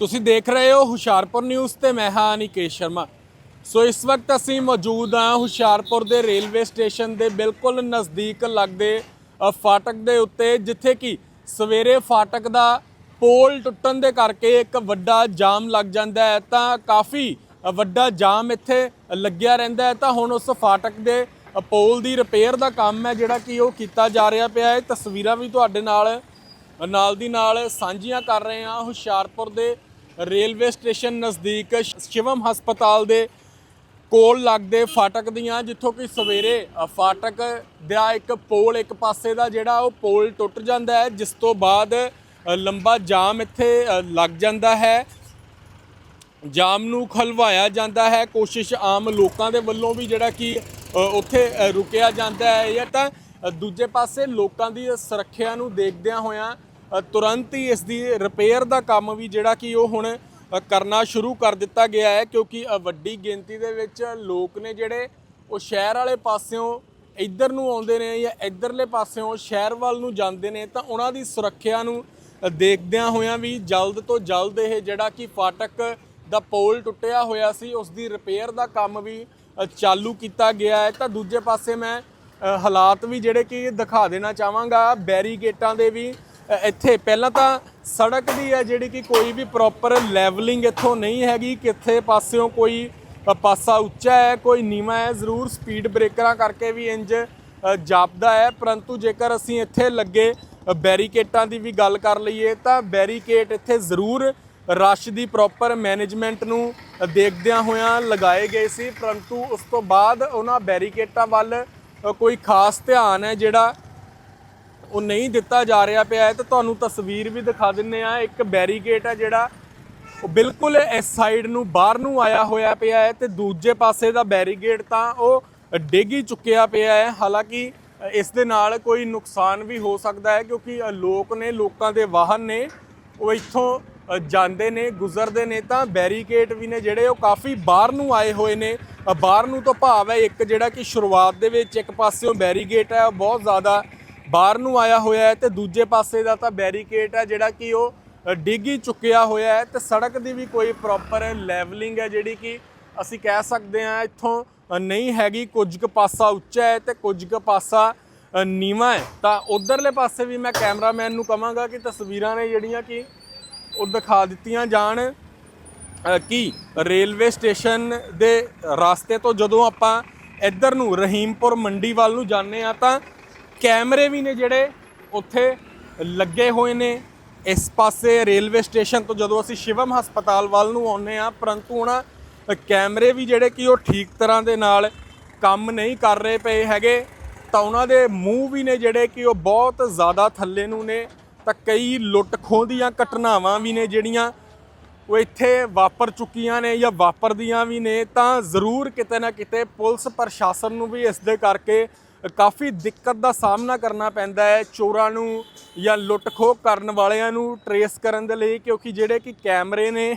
ਤੁਸੀਂ ਦੇਖ ਰਹੇ ਹੋ ਹੁਸ਼ਿਆਰਪੁਰ ਨਿਊਜ਼ ਤੇ ਮੈਂ ਹਾਂ ਅਨਿਕੇਸ਼ ਸ਼ਰਮਾ। ਸੋ ਇਸ ਵਕਤ ਅਸੀਂ ਮੌਜੂਦ ਹਾਂ ਹੁਸ਼ਿਆਰਪੁਰ ਦੇ ਰੇਲਵੇ ਸਟੇਸ਼ਨ ਦੇ ਬਿਲਕੁਲ ਨਜ਼ਦੀਕ ਲੱਗਦੇ ਅ, ਫਾਟਕ ਦੇ ਉੱਤੇ ਜਿੱਥੇ ਕਿ ਸਵੇਰੇ ਫਾਟਕ ਦਾ ਪੋਲ ਟੁੱਟਣ ਦੇ ਕਰਕੇ ਇੱਕ ਵੱਡਾ ਜਾਮ ਲੱਗ ਜਾਂਦਾ ਹੈ। ਤਾਂ ਕਾਫੀ ਅ, ਵੱਡਾ ਜਾਮ ਇੱਥੇ ਲੱਗਿਆ ਰਹਿੰਦਾ ਹੈ। ਤਾਂ ਹੁਣ ਉਸ ਫਾਟਕ ਦੇ ਅ, ਪੋਲ ਦੀ ਰਿਪੇਅਰ ਦਾ ਕੰਮ ਹੈ ਜਿਹੜਾ ਕਿ ਉਹ ਕੀਤਾ ਜਾ ਰਿਹਾ ਪਿਆ ਹੈ। ਤਸਵੀਰਾਂ ਵੀ ਤੁਹਾਡੇ ਨਾਲ ਨਾਲ ਦੀ ਨਾਲ ਸਾਂਝੀਆਂ ਕਰ ਰਹੇ ਹਾਂ। ਹੁਸ਼ਿਆਰਪੁਰ ਦੇ ਰੇਲਵੇ ਸਟੇਸ਼ਨ ਨਜ਼ਦੀਕ ਸ਼ਿਵਮ ਹਸਪਤਾਲ ਦੇ ਕੋਲ ਲੱਗਦੇ ਫਾਟਕ ਦੀਆਂ, ਜਿੱਥੋਂ ਕਿ ਸਵੇਰੇ ਫਾਟਕ ਦਾ ਇੱਕ ਪੋਲ ਇੱਕ ਪਾਸੇ ਦਾ ਜਿਹੜਾ, ਉਹ ਪੋਲ ਟੁੱਟ ਜਾਂਦਾ ਹੈ, ਜਿਸ ਤੋਂ ਬਾਅਦ ਲੰਬਾ ਜਾਮ ਇੱਥੇ ਲੱਗ ਜਾਂਦਾ ਹੈ। ਜਾਮ ਨੂੰ ਖਲਵਾਇਆ ਜਾਂਦਾ ਹੈ। ਕੋਸ਼ਿਸ਼ ਆਮ ਲੋਕਾਂ ਦੇ ਵੱਲੋਂ ਵੀ ਜਿਹੜਾ ਕਿ ਉੱਥੇ ਰੁਕਿਆ ਜਾਂਦਾ ਹੈ। ਜਾਂ ਤਾਂ ਦੂਜੇ ਪਾਸੇ ਲੋਕਾਂ ਦੀ ਸੁਰੱਖਿਆ ਨੂੰ ਦੇਖਦਿਆਂ ਹੋਇਆਂ ਤੁਰੰਤ ਹੀ ਇਸ ਦੀ ਰਿਪੇਅਰ ਦਾ ਕੰਮ ਵੀ ਜਿਹੜਾ ਕਿ ਉਹ ਹੁਣ ਕਰਨਾ ਸ਼ੁਰੂ ਕਰ ਦਿੱਤਾ ਗਿਆ ਹੈ, ਕਿਉਂਕਿ ਵੱਡੀ ਗਿਣਤੀ ਦੇ ਵਿੱਚ ਲੋਕ ਨੇ ਜਿਹੜੇ ਉਹ ਸ਼ਹਿਰ ਵਾਲੇ ਪਾਸਿਓਂ ਇੱਧਰ ਨੂੰ ਆਉਂਦੇ ਨੇ ਜਾਂ ਇੱਧਰਲੇ ਪਾਸਿਓਂ ਸ਼ਹਿਰ ਵੱਲ ਨੂੰ ਜਾਂਦੇ ਨੇ, ਤਾਂ ਉਹਨਾਂ ਦੀ ਸੁਰੱਖਿਆ ਨੂੰ ਦੇਖਦਿਆਂ ਹੋਇਆਂ ਵੀ ਜਲਦ ਤੋਂ ਜਲਦ ਇਹ ਜਿਹੜਾ ਕਿ ਫਾਟਕ ਦਾ ਪੋਲ ਟੁੱਟਿਆ ਹੋਇਆ ਸੀ, ਉਸ ਦੀ ਰਿਪੇਅਰ ਦਾ ਕੰਮ ਵੀ ਚਾਲੂ ਕੀਤਾ ਗਿਆ ਹੈ। ਤਾਂ ਦੂਜੇ ਪਾਸੇ ਮੈਂ ਹਾਲਾਤ ਵੀ ਜਿਹੜੇ ਕਿ ਦਿਖਾ ਦੇਣਾ ਚਾਹਾਂਗਾ। ਬੈਰੀਗੇਟਾਂ ਦੇ ਵੀ ਇੱਥੇ ਪਹਿਲਾਂ ਤਾਂ ਸੜਕ ਦੀ ਹੈ ਜਿਹੜੀ ਕਿ ਕੋਈ ਵੀ ਪ੍ਰੋਪਰ ਲੈਵਲਿੰਗ ਇੱਥੋਂ ਨਹੀਂ ਹੈਗੀ। ਕਿੱਥੇ ਪਾਸਿਓਂ ਕੋਈ ਪਾਸਾ ਉੱਚਾ ਹੈ, ਕੋਈ ਨੀਵਾਂ ਹੈ, ਜ਼ਰੂਰ ਸਪੀਡ ਬ੍ਰੇਕਰਾਂ ਕਰਕੇ ਵੀ ਇੰਜ ਜਾਪਦਾ ਹੈ। ਪਰੰਤੂ ਜੇਕਰ ਅਸੀਂ ਇੱਥੇ ਲੱਗੇ ਬੈਰੀਕੇਟਾਂ ਦੀ ਵੀ ਗੱਲ ਕਰ ਲਈਏ, ਤਾਂ ਬੈਰੀਕੇਟ ਇੱਥੇ ਜ਼ਰੂਰ ਰਸ਼ ਦੀ ਪ੍ਰੋਪਰ ਮੈਨੇਜਮੈਂਟ ਨੂੰ ਦੇਖਦਿਆਂ ਹੋਇਆਂ ਲਗਾਏ ਗਏ ਸੀ। ਪਰੰਤੂ ਉਸ ਤੋਂ ਬਾਅਦ ਉਹਨਾਂ ਬੈਰੀਕੇਟਾਂ ਵੱਲ ਕੋਈ ਖਾਸ ਧਿਆਨ ਹੈ ਜਿਹੜਾ ਉਹ ਨਹੀਂ ਦਿੱਤਾ ਜਾ ਰਿਹਾ ਪਿਆ ਹੈ, ਤੇ ਤੁਹਾਨੂੰ ਤਸਵੀਰ ਵੀ ਦਿਖਾ ਦਿੰਨੇ ਆ। ਇੱਕ ਬੈਰੀਕੇਡ ਹੈ ਜਿਹੜਾ, ਉਹ ਬਿਲਕੁਲ ਇਸ ਸਾਈਡ ਨੂੰ, ਬਾਹਰ ਨੂੰ ਆਇਆ ਹੋਇਆ ਪਿਆ ਹੈ ਤੇ ਦੂਜੇ ਪਾਸੇ ਦਾ ਬੈਰੀਕੇਡ ਤਾਂ ਉਹ ਡਿੱਗ ਹੀ ਚੁੱਕਿਆ ਪਿਆ ਹੈ। ਹਾਲਾਂਕਿ, ਇਸ ਦੇ ਨਾਲ ਕੋਈ ਨੁਕਸਾਨ ਵੀ ਹੋ ਸਕਦਾ ਹੈ, ਕਿਉਂਕਿ ਲੋਕ ਨੇ, ਲੋਕਾਂ ਦੇ ਵਾਹਨ ਨੇ, ਉਹ ਇੱਥੋਂ ਜਾਂਦੇ ਨੇ, ਗੁਜ਼ਰਦੇ ਨੇ, ਤਾਂ ਬੈਰੀਕੇਡ ਵੀ ਨੇ ਜਿਹੜੇ, ਉਹ ਕਾਫੀ ਬਾਹਰ ਨੂੰ ਆਏ ਹੋਏ ਨੇ। ਬਾਹਰ ਨੂੰ ਤਾਂ ਭਾਵ ਹੈ ਇੱਕ ਜਿਹੜਾ ਕਿ ਸ਼ੁਰੂਆਤ ਦੇ ਵਿੱਚ ਇੱਕ ਪਾਸਿਓਂ ਬੈਰੀਕੇਡ ਹੈ, ਉਹ ਬਹੁਤ ਜ਼ਿਆਦਾ ਬਾਹਰ ਨੂੰ ਆਇਆ ਹੋਇਆ ਹੈ ਤੇ ਦੂਜੇ ਪਾਸੇ ਦਾ ਤਾਂ ਬੈਰੀਕੇਡ ਹੈ ਜਿਹੜਾ ਕਿ ਉਹ ਡਿੱਗੀ ਚੁੱਕਿਆ ਹੋਇਆ ਹੈ ਤੇ ਸੜਕ ਦੀ ਵੀ ਕੋਈ ਪ੍ਰੋਪਰ ਲੈਵਲਿੰਗ ਹੈ ਜਿਹੜੀ ਕਿ ਅਸੀਂ ਕਹਿ ਸਕਦੇ ਹਾਂ ਇੱਥੋਂ ਨਹੀਂ ਹੈਗੀ ਕੁਝ ਕੁ ਪਾਸਾ ਉੱਚਾ ਹੈ ਤੇ ਕੁਝ ਕੁ ਪਾਸਾ ਅ, ਨੀਵਾਂ ਹੈ। ਤਾਂ ਉਧਰਲੇ ਪਾਸੇ ਵੀ ਮੈਂ ਕੈਮਰਾਮੈਨ ਨੂੰ ਕਹਾਂਗਾ ਕਿ ਤਸਵੀਰਾਂ ਨੇ ਜਿਹੜੀਆਂ ਕਿ ਉਹ ਦਿਖਾ ਦਿੱਤੀਆਂ ਜਾਣ ਕਿ ਰੇਲਵੇ ਸਟੇਸ਼ਨ ਦੇ ਰਸਤੇ ਤੋਂ ਜਦੋਂ ਆਪਾਂ ਇੱਧਰ ਨੂੰ ਰਹੀਮਪੁਰ ਮੰਡੀ ਵੱਲ ਨੂੰ ਜਾਂਦੇ ਆ ਤਾਂ ਕੈਮਰੇ ਵੀ ਨੇ ਜਿਹੜੇ ਉੱਥੇ ਲੱਗੇ ਹੋਏ ਨੇ। ਇਸ ਪਾਸੇ ਰੇਲਵੇ ਸਟੇਸ਼ਨ ਤੋਂ ਜਦੋਂ ਅਸੀਂ ਸ਼ਿਵਮ ਹਸਪਤਾਲ ਵੱਲ ਨੂੰ ਆਉਂਦੇ ਆ ਪਰੰਤੂ ਉਹਨਾਂ ਕੈਮਰੇ ਵੀ ਜਿਹੜੇ ਕਿ ਉਹ ਠੀਕ ਤਰ੍ਹਾਂ ਦੇ ਨਾਲ ਕੰਮ ਨਹੀਂ ਕਰ ਰਹੇ ਪਏ ਹੈਗੇ, ਤਾਂ ਉਹਨਾਂ ਦੇ ਮੂੰਹ ਵੀ ਨੇ ਜਿਹੜੇ ਕਿ ਉਹ ਬਹੁਤ ਜ਼ਿਆਦਾ ਥੱਲੇ ਨੂੰ ਨੇ। ਤਾਂ ਕਈ ਲੁੱਟ ਖੋਹ ਦੀਆਂ ਘਟਨਾਵਾਂ ਵੀ ਨੇ ਜਿਹੜੀਆਂ ਉਹ ਇੱਥੇ ਵਾਪਰ ਚੁੱਕੀਆਂ ਨੇ ਜਾਂ ਵਾਪਰਦੀਆਂ ਵੀ ਨੇ। ਤਾਂ ਜ਼ਰੂਰ ਕਿਤੇ ਨਾ ਕਿਤੇ ਪੁਲਿਸ ਪ੍ਰਸ਼ਾਸਨ ਨੂੰ ਵੀ ਇਸ ਦੇ ਕਰਕੇ ਕਾਫੀ ਦਿੱਕਤ ਦਾ ਸਾਹਮਣਾ ਕਰਨਾ ਪੈਂਦਾ ਹੈ ਚੋਰਾਂ ਨੂੰ ਜਾਂ ਲੁੱਟ ਖੋਹ ਕਰਨ ਵਾਲਿਆਂ ਨੂੰ ਟਰੇਸ ਕਰਨ ਦੇ ਲਈ, ਕਿਉਂਕਿ ਜਿਹੜੇ ਕਿ ਕੈਮਰੇ ਨੇ,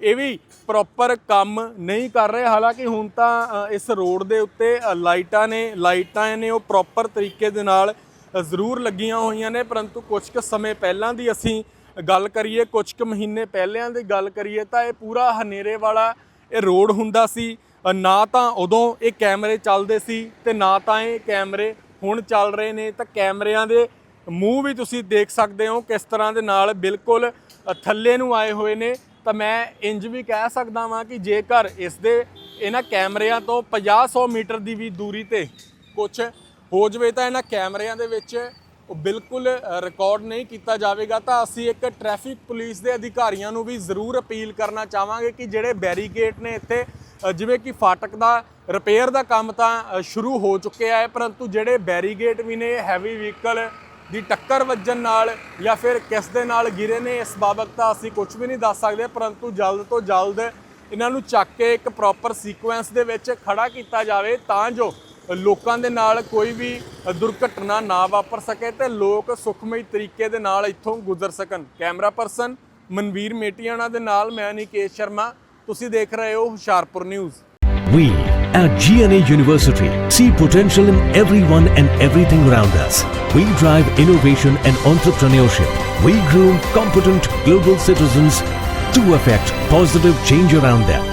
ਇਹ ਵੀ ਪ੍ਰੋਪਰ ਕੰਮ ਨਹੀਂ ਕਰ ਰਹੇ। ਹਾਲਾਂਕਿ ਹੁਣ ਤਾਂ ਇਸ ਰੋਡ ਦੇ ਉੱਤੇ ਲਾਈਟਾਂ ਨੇ ਲਾਈਟਾਂ ਨੇ, ਉਹ ਪ੍ਰੋਪਰ ਤਰੀਕੇ ਦੇ ਨਾਲ ਜ਼ਰੂਰ ਲੱਗੀਆਂ ਹੋਈਆਂ ਨੇ, ਪਰੰਤੂ ਕੁਝ ਕੁ ਸਮੇਂ ਪਹਿਲਾਂ ਦੀ ਅਸੀਂ ਗੱਲ ਕਰੀਏ ਕੁਝ ਕੁ ਮਹੀਨੇ ਪਹਿਲਿਆਂ ਦੀ ਗੱਲ ਕਰੀਏ, ਤਾਂ ਇਹ ਪੂਰਾ ਹਨੇਰੇ ਵਾਲਾ ਇਹ ਰੋਡ ਹੁੰਦਾ ਸੀ। ਨਾ ਤਾਂ ਉਦੋਂ ਇਹ ਕੈਮਰੇ ਚੱਲਦੇ ਸੀ ਤੇ ਨਾ ਤਾਂ ਇਹ ਕੈਮਰੇ ਹੁਣ ਚੱਲ ਰਹੇ ਨੇ। ਤਾਂ ਕੈਮਰਿਆਂ ਦੇ ਮੂੰਹ ਵੀ ਤੁਸੀਂ ਦੇਖ ਸਕਦੇ ਹੋ ਕਿਸ ਤਰ੍ਹਾਂ ਦੇ ਨਾਲ ਬਿਲਕੁਲ ਥੱਲੇ ਨੂੰ ਆਏ ਹੋਏ ਨੇ। ਤਾਂ ਮੈਂ ਇੰਜ ਵੀ ਕਹਿ ਸਕਦਾ ਵਾਂ ਕਿ ਜੇਕਰ ਇਸ ਦੇ ਇਹਨਾਂ ਕੈਮਰਿਆਂ ਤੋਂ 50-100 ਮੀਟਰ ਦੀ ਵੀ ਦੂਰੀ ਤੇ ਕੁਝ ਹੋ ਜਵੇ ਤਾਂ ਇਹਨਾਂ ਕੈਮਰਿਆਂ ਦੇ ਵਿੱਚ ਬਿਲਕੁਲ ਰਿਕਾਰਡ ਨਹੀਂ ਕੀਤਾ ਜਾਵੇਗਾ। ਤਾਂ ਅਸੀਂ ਇੱਕ ਟ੍ਰੈਫਿਕ ਪੁਲਿਸ ਦੇ ਅਧਿਕਾਰੀਆਂ ਨੂੰ ਵੀ ਜ਼ਰੂਰ ਅਪੀਲ ਕਰਨਾ ਚਾਹਾਂਗੇ ਕਿ ਜਿਹੜੇ ਬੈਰੀਕੇਡ ਨੇ ਇੱਥੇ ਜਿਵੇਂ ਕਿ ਫਾਟਕ ਦਾ ਰਿਪੇਅਰ ਦਾ ਕੰਮ ਤਾਂ ਸ਼ੁਰੂ ਹੋ ਚੁੱਕਿਆ ਹੈ, ਪਰੰਤੂ ਜਿਹੜੇ ਬੈਰੀਗੇਟ ਵੀ ਨੇ ਹੈਵੀ ਵਹੀਕਲ ਦੀ ਟੱਕਰ ਵੱਜਣ ਨਾਲ ਜਾਂ ਫਿਰ ਕਿਸ ਦੇ ਨਾਲ ਗਿਰੇ ਨੇ, ਇਸ ਬਾਬਤ ਤਾਂ ਅਸੀਂ ਕੁਝ ਵੀ ਨਹੀਂ ਦੱਸ ਸਕਦੇ, ਪਰੰਤੂ ਜਲਦ ਤੋਂ ਜਲਦ ਇਹਨਾਂ ਨੂੰ ਚੱਕ ਕੇ ਇੱਕ ਪ੍ਰੋਪਰ ਸੀਕੁਐਂਸ ਦੇ ਵਿੱਚ ਖੜਾ ਕੀਤਾ ਜਾਵੇ, ਤਾਂ ਜੋ ਲੋਕਾਂ ਦੇ ਨਾਲ ਕੋਈ ਵੀ ਦੁਰਘਟਨਾ ਨਾ ਵਾਪਰ ਸਕੇ ਤੇ ਲੋਕ ਸੁਖਮਈ ਤਰੀਕੇ ਦੇ ਨਾਲ ਇੱਥੋਂ ਗੁਜ਼ਰ ਸਕਣ। ਕੈਮਰਾ ਪਰਸਨ ਮਨਵੀਰ ਮੇਟੀਆਣਾ ਦੇ ਨਾਲ, ਮੈਂ ਨਿਕੇਸ਼ ਸ਼ਰਮਾ ਤੁਸੀਂ ਦੇਖ ਰਹੇ ਹੋ Hoshiarpur news We at GNA University see potential in everyone and everything around us. We drive innovation and entrepreneurship. We groom competent global citizens to effect positive change around them.